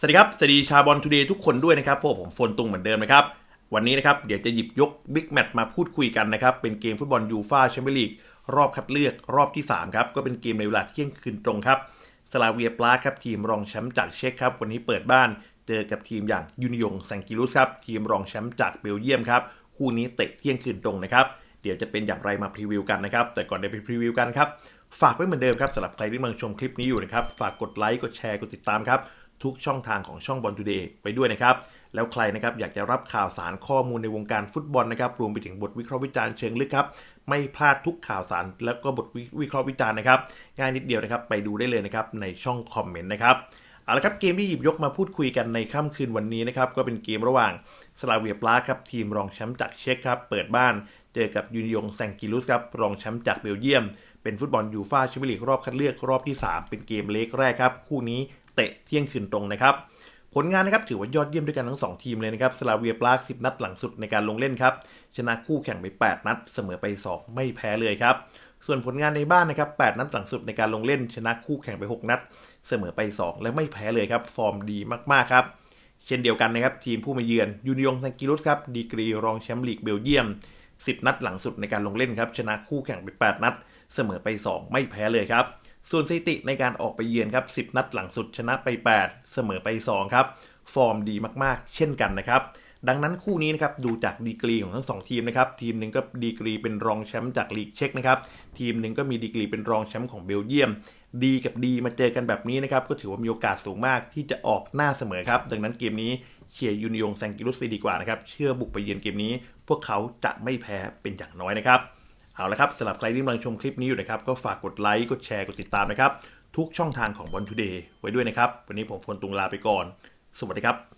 สวัสดีครับสวัสดีชาบอลทูเดย์ทุกคนด้วยนะครับพวกผมโฟนตุงเหมือนเดิมนะครับ วันนี้นะครับ เดี๋ยวจะหยิบยกบิ๊กแมตช์มาพูดคุยกันนะครับ เป็นเกมฟุตบอลยูฟาแชมเปี้ยนลีกรอบคัดเลือกรอบที่ 3 ครับ ก็เป็นเกมในเวลาเที่ยงคืนตรงครับสลาเวียปลาครับ ทีมรองแชมป์จากเช็กครับ วันนี้เปิดบ้านเจอกับทีมอย่างยูนิยงแซงกิลุสครับ ทีมรองแชมป์จากเบลเยียมครับ คู่นี้เตะเที่ยงคืนตรงนะครับเดี๋ยวจะเป็นอย่างไรมาพรีวิวกันนะครับ แต่ก่อนจะไปพรีวิวกันครับฝากไว้เหมือนเดิมครับสำหรับใครที่กำลังชมคลิปนี้อยู่นะครับฝากกดไลค์กดแชร์กดติดตามครับ ทุกช่องทางของช่องบอลทูเดย์ไปด้วยนะครับ แล้วใครนะครับอยากจะรับข่าวสารข้อมูลในวงการฟุตบอลนะครับ รวมไปถึงบทวิเคราะห์วิจารณ์เชิงลึกครับ ไม่พลาดทุกข่าวสารแล้วก็บทวิเคราะห์วิจารณ์นะครับ ง่ายนิดเดียวนะครับ ไปดูได้เลยนะครับในช่องคอมเมนต์นะครับเอาละครับเกมที่หยิบยกมาพูดคุยกันในค่ำคืนวันนี้นะครับก็เป็นเกมระหว่างสลาเวียปลาครับทีมรองแชมป์จากเช็กครับเปิดบ้านเจอกับยูนิยงแซงกิลุสครับรองแชมป์จากเบลเยียม เป็นฟุตบอลยูฟ่าแชมเปี้ยนลีกรอบคัดเลือกรอบที่ 3 เป็นเกมเล็กแรกครับ คู่นี้ เตะเที่ยงคืนตรงนะครับ ผลงานนะครับถือว่ายอดเยี่ยมด้วยกันทั้ง 2 ทีมเลยนะครับสลาเวียปลาก10 นัดหลังสุดในการลงเล่นครับ ชนะคู่แข่งไป 8 นัด เสมอไป 2 ไม่แพ้เลยครับส่วนผลงานในบ้านนะครับ 8 นัดหลังสุดในการลงเล่น ชนะคู่แข่งไป 6 นัด เสมอไป 2 และไม่แพ้เลยครับ ฟอร์มดีมาก ๆ ครับ เช่นเดียวกันนะครับ ทีมผู้มาเยือนยูนิยงซังกิรุสครับดีกรีรองแชมป์ลีกเบลเยียม 10 นัดหลังสุดในการลงเล่นครับ ชนะคู่แข่งไป 8 นัด เสมอไป 2 ไม่แพ้เลยครับ ส่วนสถิติในการออกไปเยือนครับ 10 นัดหลังสุดชนะไป 8 เสมอไป 2 ครับ ฟอร์มดีมากๆ เช่นกันนะครับ ดังนั้นคู่นี้นะครับดูจากดีกรีของทั้งสองทีมนะครับ ทีมหนึ่งก็ดีกรีเป็นรองแชมป์จากลีกเช็กนะครับ ทีมหนึ่งก็มีดีกรีเป็นรองแชมป์ของเบลเยียม ดีกับดีมาเจอกันแบบนี้นะครับ ก็ถือว่ามีโอกาสสูงมากที่จะออกหน้าเสมอครับ ดังนั้นเกมนี้เชียร์ยูนิยงแซงกิรุสไปดีกว่านะครับ เชื่อบุกไปเยือนเกมนี้ พวกเขาจะไม่แพ้เป็นอย่างน้อยนะครับ เอาละครับสำหรับใครที่กำลังชมคลิปนี้อยู่นะครับ ก็ฝากกดไลค์กดแชร์กดติดตามนะครับ ทุกช่องทางของบอลทูเดย์ไว้ด้วยนะครับ วันนี้ผมฟนตุงลาไปก่อน สวัสดีครับ